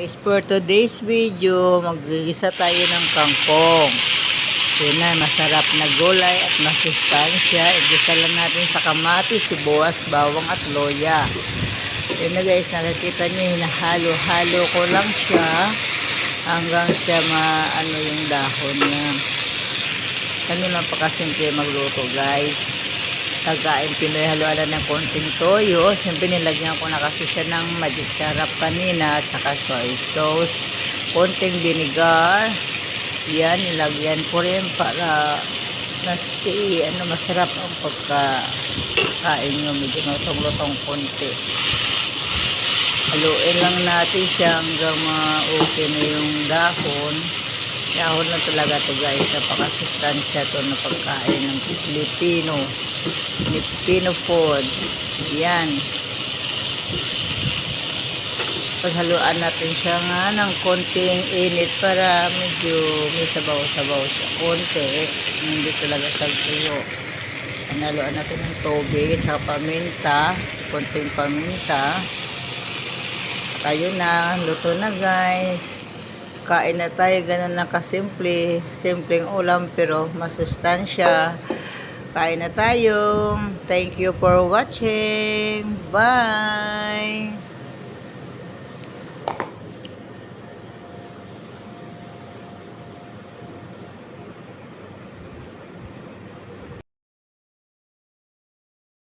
Guys, for today's video, magigisa tayo ng kangkong. Yun na, masarap na gulay at masustansya. Igisa lang natin sa kamatis, sibuyas, bawang at loya. Yun na guys, nakikita niyo, hinahalo-halo ko lang siya hanggang siya maano yung dahon niya. Ganyan lang pa kasimple magluto guys. Pagkain Pinoy halualan ng konting toyo. Siyempre nilagyan ko na kasi siya ng magic syrup kanina at saka soy sauce. Konting vinegar. Yan, nilagyan ko rin para nasti, ano, masarap ang pagkain nyo. Medyo lutong-lutong konti. Haluin lang natin siya hanggang ma-okay na yung dahon. Dahon lang talaga to guys. Napakasustansya to na pagkain ng Pilipino. Filipino food. Yan. Paghaluan natin siya nga ng konting init para medyo may sabaw-sabaw siya. Konti. Hindi talaga siya tuyo. Analuan natin ng tubig at saka paminta. Konting paminta. Tayo na. Luto na guys. Kain na tayo. Ganun lang kasimple. Simpleng ulam pero masustansya. Kain na tayo. Thank you for watching. Bye!